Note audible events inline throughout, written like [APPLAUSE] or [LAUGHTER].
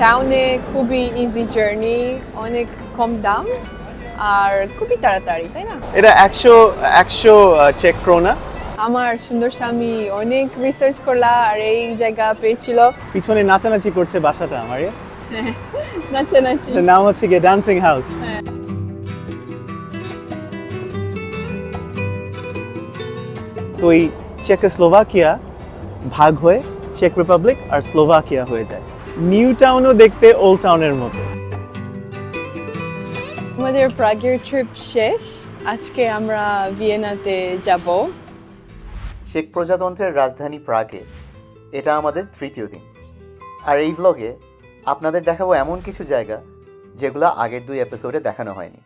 টাউনে খুবই easy journey অনেক কম দাম আর খুবই তাড়াতাড়ি তাই না? এটা একশো একশো চেক ক্রোনা। আমার সুন্দর স্বামী অনেক রিসার্চ করলা আর এই জায়গা পেয়েছিল। পিছনে নাচানাচি করছে বাসাটা আমার এ। [LAUGHS] নাচে নাচি এটার নাম হচ্ছে গিয়ে ডান্সিং হাউস হ্যাঁ। তো এই চেকোস্লোভাকিয়া ভাগ হয়ে চেক রিপাবলিক আর স্লোভাকিয়া হয়ে যায়। নিউ টাউনও দেখতে ওল্ড টাউনের মতো। আমাদের প্রাগের ট্রিপ শেষ। আজকে আমরা ভিয়েনাতে যাব। চেক প্রজাতন্ত্রের রাজধানী প্রাগে। এটা আমাদের তৃতীয় দিন। আর এই ব্লগে আপনাদের দেখাবো এমন কিছু জায়গা যেগুলো আগের দুই এপিসোডে দেখানো হয়নি।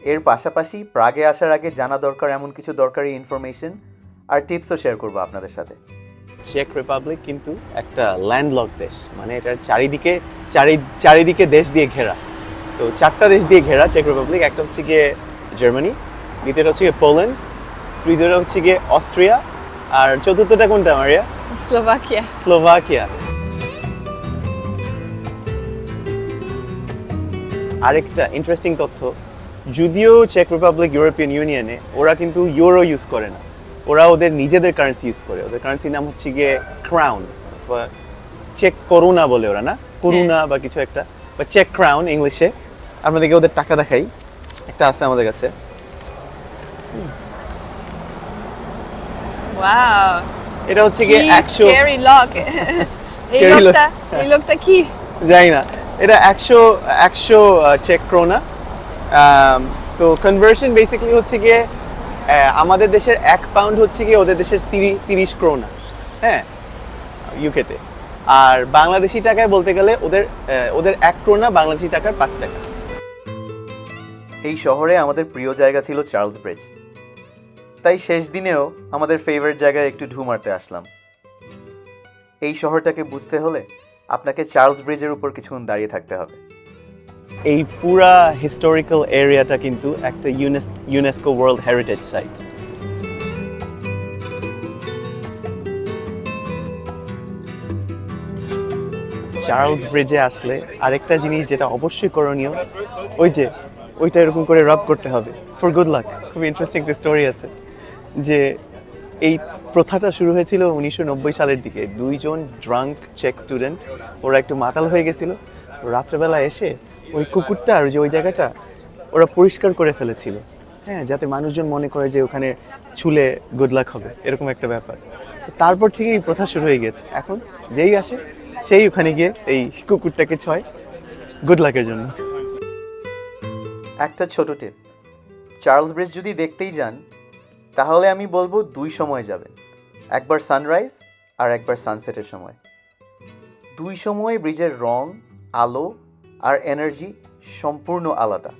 এর পাশাপাশি প্রাগে আসার আগে জানা দরকার এমন কিছু দরকারি ইনফরমেশন আর টিপসও শেয়ার করব আপনাদের সাথে। চেক রিপাবলিক কিন্তু একটা ল্যান্ডলক দেশ। মানে এটার চারিদিকে চারি চারিদিকে দেশ দিয়ে ঘেরা। তো চারটা দেশ দিয়ে ঘেরা চেক রিপাবলিক একটা হচ্ছে গিয়ে জার্মানি দ্বিতীয়টা হচ্ছে গিয়ে পোল্যান্ড তৃতীয়টা হচ্ছে গিয়ে অস্ট্রিয়া আর চতুর্থটা কোনটা মারিয়া স্লোভাকিয়া স্লোভাকিয়া আরেকটা ইন্টারেস্টিং তথ্য যদিও চেক রিপাবলিক ইউরোপিয়ান ইউনিয়নে ওরা কিন্তু ইউরো ইউজ করে না। ওরা ওদের নিজেদের কারেন্সি ইউজ করে। ওদের কারেন্সির নাম হচ্ছে গিয়ে ক্রাউন বা চেক করুণা বলে ওরা না? করুণা বা কিছু একটা। বা চেক ক্রাউন ইংলিশে আপনাদেরকে ওদের টাকা দেখাই। একটা আছে আমাদের কাছে। ওয়াও এটা হচ্ছে স্ক্যারি লক [LAUGHS] এই লোকটা এই লোকটা কি? জানি না। এটা একশো একশো চেক ক্রোনা তো কনভার্সন বেসিক্যালি হচ্ছে গিয়ে আমাদের দেশের এক পাউন্ড হচ্ছে গিয়ে ওদের দেশের তিরি- তিরিশ ক্রোনা হ্যাঁ ইউকেতে আর বাংলাদেশি টাকায় বলতে গেলে ওদের ওদের এক ক্রোনা বাংলাদেশি টাকার পাঁচ টাকা। এই শহরে আমাদের প্রিয় জায়গা ছিল চার্লস ব্রিজ তাই শেষ দিনেও আমাদের ফেভারিট জায়গায় একটু ঢু মারতে আসলাম। এই শহরটাকে বুঝতে হলে আপনাকে চার্লস ব্রিজের উপর কিছুক্ষণ দাঁড়িয়ে থাকতে হবে। এই পুরা হিস্টোরিক্যাল এরিয়াটা কিন্তু একটা ইউনেস UNESCO world heritage site Charles ব্রিজে আসলে আরেকটা জিনিস যেটা অবশ্যই করণীয়, ওই যে, ওইটা এরকম করে রব করতে হবে ফর গুড লাক খুব ইন্টারেস্টিং একটা স্টোরি আছে, যে এই প্রথাটা শুরু হয়েছিল উনিশশো নব্বই সালের দিকে। দুইজন ড্রাঙ্ক চেক স্টুডেন্ট ওরা একটু মাতাল হয়ে গেছিল। রাত্রেবেলা এসে ওই কুকুরটা আর যে ওই জায়গাটা, ওরা পরিষ্কার করে ফেলেছিল। হ্যাঁ যাতে মানুষজন মনে করে যে ওখানে ছুলে গুড লাক হবে, এরকম একটা ব্যাপার। তারপর থেকে এই প্রথা শুরু হয়ে গেছে। এখন যেই আসে, সেই ওখানে গিয়ে এই কুকুরটাকে ছয় গুড লাকের জন্য। একটা ছোট টিপ চার্লস ব্রিজ যদি দেখতেই যান, তাহলে আমি বলব দুই সময় যাবেন। একবার সানরাইজ আর একবার সানসেটের সময়। দুই সময় ব্রিজের রং, আলো আর এনার্জি সম্পূর্ণ আলাদা।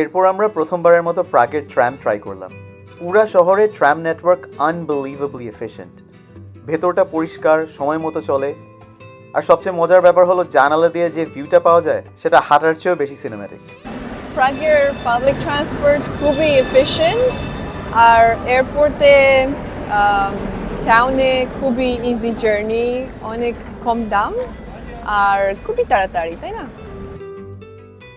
এরপর আমরা প্রথমবারের মতো প্রাগের ট্র্যাম ট্রাই করলাম। পুরা শহরে ট্র্যাম নেটওয়ার্ক আনবিলিভেবলি এফিশিয়েন্ট ভেতরটা পরিষ্কার, সময় মতো চলে। আর সবচেয়ে মজার ব্যাপার হলো জানালা দিয়ে যে ভিউটা পাওয়া যায়, সেটা হাঁটার চেয়েও বেশি সিনেম্যাটিক প্রাগের পাবলিক ট্রান্সপোর্ট খুবই এফিশিয়েন্ট আর এয়ারপোর্টে টাউনে খুবই ইজি জার্নি অনেক কম দাম। আর খুবই তাড়াতাড়ি তাই না?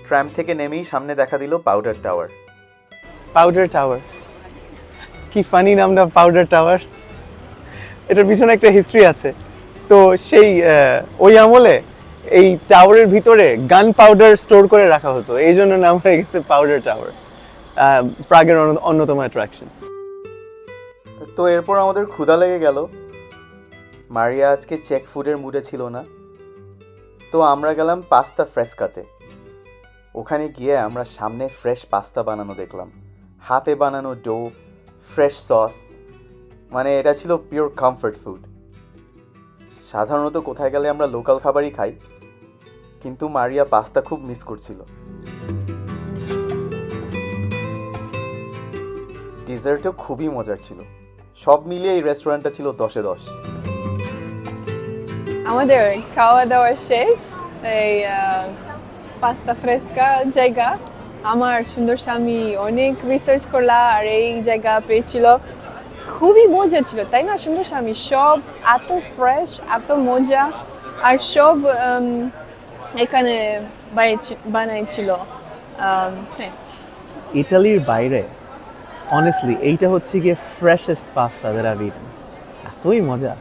ট্র্যাম থেকে নেমেই সামনে দেখা দিল পাউডার টাওয়ার পাউডার টাওয়ার কি ফানি নামটা পাউডার টাওয়ার এটার পিছনে একটা হিস্ট্রি আছে। তো সেই ওই আমলে এই টাওয়ারের ভিতরে গান পাউডার স্টোর করে রাখা হতো। এই জন্য নাম হয়ে গেছে পাউডার টাওয়ার প্রাগের অন্যতম অ্যাট্রাকশন তো এরপর আমাদের ক্ষুধা লেগে গেল। মারিয়া আজকে চেক ফুডের মুডে ছিল না। তো আমরা গেলাম পাস্তা ফ্রেস্কাতে। ওখানে গিয়ে আমরা সামনে ফ্রেশ পাস্তা বানানো দেখলাম। হাতে বানানো ডো ফ্রেশ সস মানে এটা ছিল পিওর কমফর্ট ফুড সাধারণত কোথায় গেলে আমরা লোকাল খাবারই খাই, কিন্তু মারিয়া পাস্তা খুব মিস করছিল। ডিজার্টও খুবই মজার ছিল। সব মিলিয়ে এই রেস্টুরেন্টটা ছিল দশে দশ। আমাদের খাওয়া দাওয়া শেষ। এই পাস্তা ফ্রেস্কা জায়গা। আমার সুন্দর স্বামী অনেক রিসার্চ করলা আর এই জায়গা পেয়েছিল। খুবই মজা ছিল, তাই না সুন্দর স্বামী? সব এত ফ্রেশ এত মজা আর সব এখানে বানাইছিল। হ্যাঁ। ইটালির বাইরে অনেস্টলি এইটা হচ্ছে গিয়ে ফ্রেশেস্ট পাস্তা দ্যাট এতই মজা।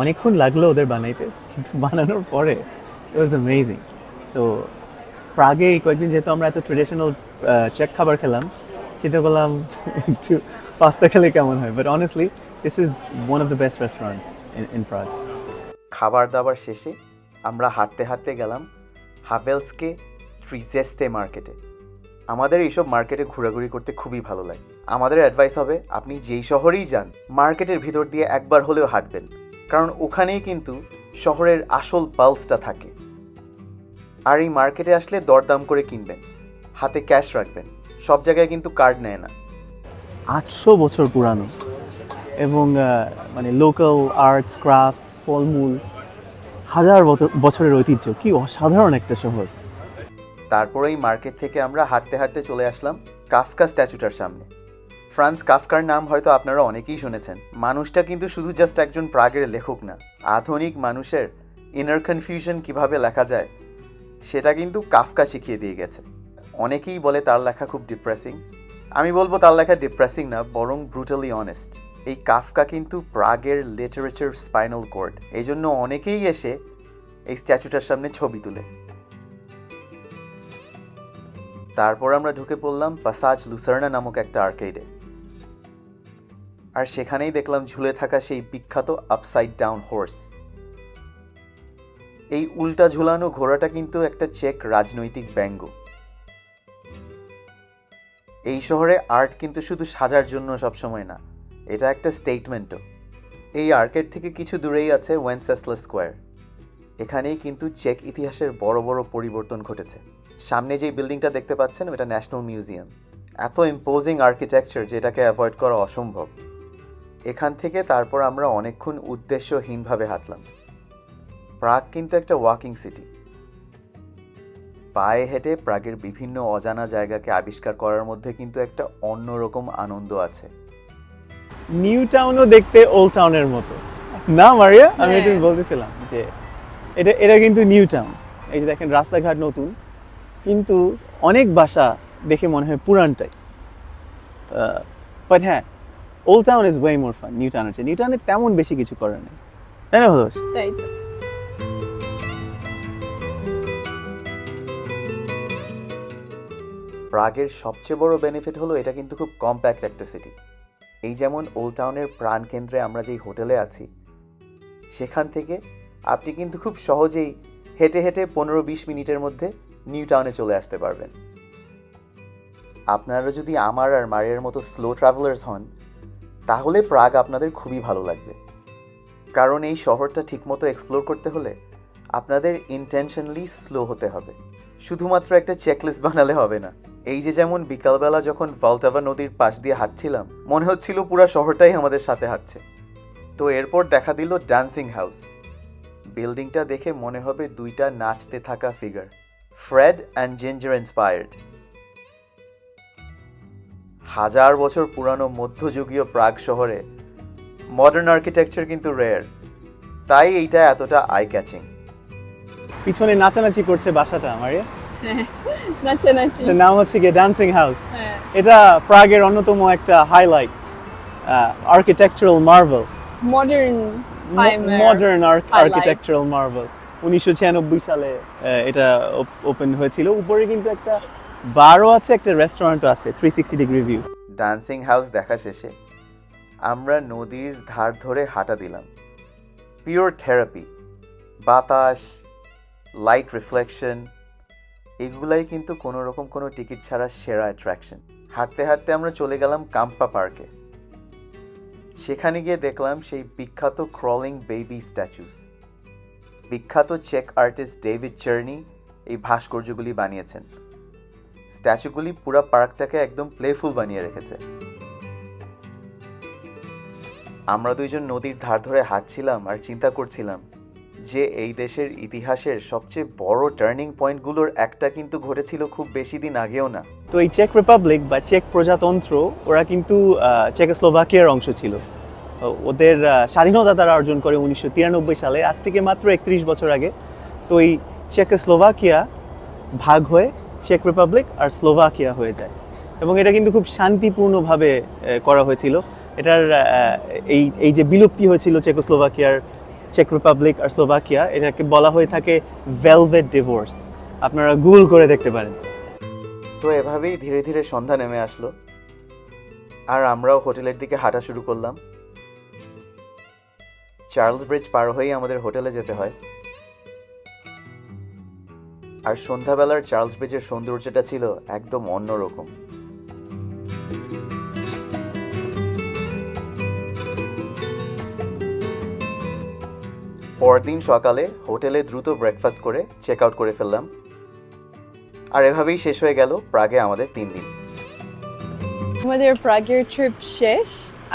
অনেকক্ষণ লাগল ওদের বানাইতে, কিন্তু বানানোর পরে ইট ওয়াজ অ্যামেজিং তো প্রাগে এই কয়েকদিন যেহেতু আমরা এত ট্রেডিশনাল চেক খাবার খেলাম, সেটা বললাম একটু পাস্তা খেলে কেমন হয়? But honestly this is one of the best restaurants in Prague খাবার দাবার শেষে আমরা হাঁটতে হাঁটতে গেলাম হাভেলসকে ট্রিজেস্টে মার্কেটে আমাদের এইসব মার্কেটে ঘোরাঘুরি করতে খুবই ভালো লাগে। আমাদের অ্যাডভাইস হবে, আপনি যেই শহরেই যান মার্কেটের ভিতর দিয়ে একবার হলেও হাঁটবেন। কারণ ওখানেই কিন্তু শহরের আসল পালসটা থাকে। আর এই মার্কেটে আসলে দরদাম করে কিনবেন হাতে ক্যাশ রাখবেন সব জায়গায় কিন্তু কার্ড নেয় না। আটশো বছর পুরানো এবং মানে লোকাল আর্টস ক্রাফট ফলমূল হাজার বছর- বছরের ঐতিহ্য কি অসাধারণ একটা শহর। তারপর এই মার্কেট থেকে আমরা হাঁটতে হাঁটতে চলে আসলাম কাফকা স্ট্যাচুটার সামনে। ফ্রান্স কাফকার নাম হয়তো আপনারা অনেকেই শুনেছেন। মানুষটা কিন্তু শুধু জাস্ট একজন প্রাগের লেখক না, আধুনিক মানুষের ইনার কনফিউশন কীভাবে লেখা যায়, সেটা কিন্তু কাফকা শিখিয়ে দিয়ে গেছে। অনেকেই বলে তার লেখা খুব ডিপ্রেসিং আমি বলব তার লেখা ডিপ্রেসিং না, বরং ব্রুটালি অনেস্ট এই কাফকা কিন্তু প্রাগের লিটারেচার স্পাইনাল কোর্ড এই জন্য অনেকেই এসে এই স্ট্যাচুটার সামনে ছবি তুলে। তারপর আমরা ঢুকে পড়লাম পাসাজ লুসার্না নামক একটা আর্কেডে আর সেখানেই দেখলাম ঝুলে থাকা সেই বিখ্যাত আপসাইড ডাউন হোর্স এই উল্টা ঝুলানো ঘোড়াটা কিন্তু একটা চেক রাজনৈতিক ব্যঙ্গ। এই শহরে আর্ট কিন্তু শুধু সাজার জন্য সবসময় না, এটা একটা স্টেটমেন্টও এই আর্কেড থেকে কিছু দূরেই আছে ওয়েনসেসলা স্কোয়ার এখানেই কিন্তু চেক ইতিহাসের বড় বড় পরিবর্তন ঘটেছে। সামনে যে বিল্ডিংটা দেখতে পাচ্ছেন, এটা ন্যাশনাল মিউজিয়াম এত ইম্পোজিং আর্কিটেকচার যেটাকে অ্যাভয়েড করা অসম্ভব। এখান থেকে তারপর আমরা অনেকক্ষণ উদ্দেশ্যহীনভাবে হাঁটলাম। প্রাগ কিন্তু একটা ওয়াকিং সিটি পায়ে হেঁটে প্রাগের বিভিন্ন অজানা জায়গাকে আবিষ্কার করার মধ্যে কিন্তু একটা অন্যরকম আনন্দ আছে। নিউ টাউনও দেখতে ওল্ড টাউনের মতো। না মারিয়া? আমি হ্যাঁ। তুমি বলতেছিলাম যে এটা এটা কিন্তু নিউ টাউন এই যে দেখেন রাস্তাঘাট নতুন। কিন্তু অনেক বাসা দেখে মনে হয় পুরানটাই। বাট হ্যাঁ old town is way more fun new টাউনের চেয়ে নিউ টাউনে তেমন বেশি কিছু করার নেই। তাই না ভালো তাই তো। প্রাগের সবচেয়ে বড় বেনিফিট হলো এটা কিন্তু খুব কম্প্যাক্ট একটা সিটি এই যেমন ওল্ড টাউনের প্রাণকেন্দ্রে আমরা যেই হোটেলে আছি সেখান থেকে আপনি কিন্তু খুব সহজেই হেঁটে হেঁটে পনেরো বিশ মিনিটের মধ্যে নিউ টাউনে চলে আসতে পারবেন। আপনারা যদি আমার আর মারিয়ার মতো স্লো ট্রাভেলার্স হন তাহলে প্রাগ আপনাদের খুবই ভালো লাগবে। কারণ এই শহরটা ঠিকমতো এক্সপ্লোর করতে হলে আপনাদের ইন্টেনশনলি স্লো হতে হবে। শুধুমাত্র একটা চেকলিস্ট বানালে হবে না। এই যে যেমন বিকালবেলা যখন ভালটাভা নদীর পাশ দিয়ে হাঁটছিলাম, মনে হচ্ছিল পুরো শহরটাই আমাদের সাথে হাঁটছে। তো এরপর দেখা দিল ডান্সিং হাউস বিল্ডিংটা দেখে মনে হবে দুইটা নাচতে থাকা figure Fred and Ginger inspired হাজার বছর পুরানো মধ্যযুগীয় প্রাগ শহরে মডার্ন আর্কিটেকচার কিন্তু রেয়ার তাই এইটা এতটা আই ক্যাচিং পিছনে নাচানাচি করছে বাসাটা মারিয়া [LAUGHS] নাচে নাচি এটার নাম হচ্ছে গিয়ে ডান্সিং হাউস হ্যাঁ। এটা প্রাগের অন্যতম একটা highlight architectural marvel modern modern architectural marvel উনিশশো ছিয়ানব্বই সালে আহ, এটা ওপেন হয়েছিল। উপরে কিন্তু একটা বারও আছে, একটা রেস্টুরেন্টও আছে three sixty degree view dancing house দেখা শেষে আমরা নদীর ধার ধরে হাঁটা দিলাম। পিওর থেরাপি বাতাস লাইট রিফ্লেকশন এগুলাই কিন্তু কোনো রকম কোনো টিকিট ছাড়া সেরা অ্যাট্রাকশন হাঁটতে হাঁটতে আমরা চলে গেলাম কাম্পা পার্কে সেখানে গিয়ে দেখলাম সেই বিখ্যাত ক্রলিং বেবি স্ট্যাচুস বিখ্যাত চেক আর্টিস্ট ডেভিড চার্নি এই ভাস্কর্যগুলি বানিয়েছেন। স্ট্যাচুগুলি পুরো পার্কটাকে একদম প্লেফুল বানিয়ে রেখেছে। আমরা দুইজন নদীর ধার ধরে হাঁটছিলাম আর চিন্তা করছিলাম যে এই দেশের ইতিহাসের সবচেয়ে বড় টার্নিং পয়েন্টগুলোর একটা কিন্তু ঘটেছিল খুব বেশি দিন আগেও না। তো এই চেক রিপাবলিক বা চেক প্রজাতন্ত্র, ওরা কিন্তু চেকোস্লোভাকিয়ার অংশ ছিল। ওদের স্বাধীনতা তারা অর্জন করে উনিশশো তিরানব্বই সালে। আজ থেকে মাত্র একত্রিশ বছর আগে। তো এই চেকোস্লোভাকিয়া ভাগ হয়ে চেক রিপাবলিক আর স্লোভাকিয়া হয়ে যায়। এবং এটা কিন্তু খুব শান্তিপূর্ণভাবে করা হয়েছিল। এটার এই এই যে বিলুপ্তি হয়েছিল চেকোস্লোভাকিয়ার চেক রিপাবলিক আর স্লোভাকিয়া এটাকে বলা হয়ে থাকে ভেলভেট ডিভোর্স আপনারা গুগল করে দেখতে পারেন। তো এভাবেই ধীরে ধীরে সন্ধ্যা নেমে আসলো। আর আমরাও হোটেলের দিকে হাঁটা শুরু করলাম। চার্লস ব্রিজ পার হয়েই আমাদের হোটেলে যেতে হয়। আর সন্ধ্যাবেলার চার্লস ব্রিজের সৌন্দর্যটা ছিল একদম অন্যরকম। পরদিন সকালে হোটেলে দ্রুত ব্রেকফাস্ট করে চেক আউট করে ফেললাম। আর এভাবেই শেষ হয়ে গেল প্রাগে আমাদের তিন দিন। আমাদের প্রাগের ট্রিপ শেষ।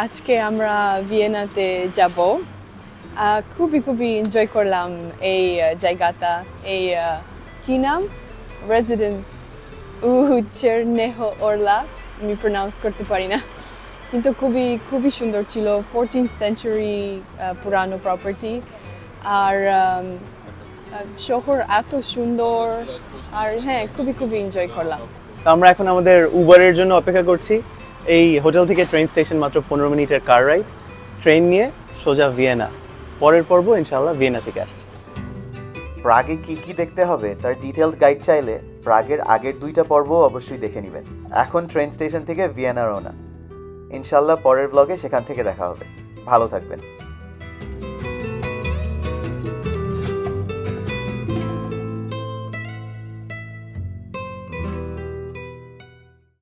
আজকে আমরা ভিয়েনাতে যাব। খুবই খুবই এনজয় করলাম এই জায়গাটা, এই কি নাম? রেজিডেন্স উচেরনেহ ওরলা আমি প্রনাউন্স করতে পারি না। কিন্তু খুবই খুবই সুন্দর ছিল। ফোরটিন সেঞ্চুরি পুরানো প্রপার্টি আর শহর এত সুন্দর। আর হ্যাঁ খুবই খুবই এনজয় করলাম। তো আমরা এখন আমাদের উবারের জন্য অপেক্ষা করছি। এই হোটেল থেকে ট্রেন স্টেশন মাত্র পনেরো মিনিটের কার রাইড ট্রেন নিয়ে সোজা ভিয়েনা। পরের পর্ব ইনশাল্লাহ ভিয়েনা থেকে আসছে। প্রাগে কি কি দেখতে হবে, তার ডিটেলড গাইড চাইলে প্রাগের আগের দুইটা পর্ব অবশ্যই দেখে নেবেন। এখন ট্রেন স্টেশন থেকে ভিয়েনা রওনা। ইনশাল্লাহ পরের ব্লগে সেখান থেকে দেখা হবে। ভালো থাকবেন।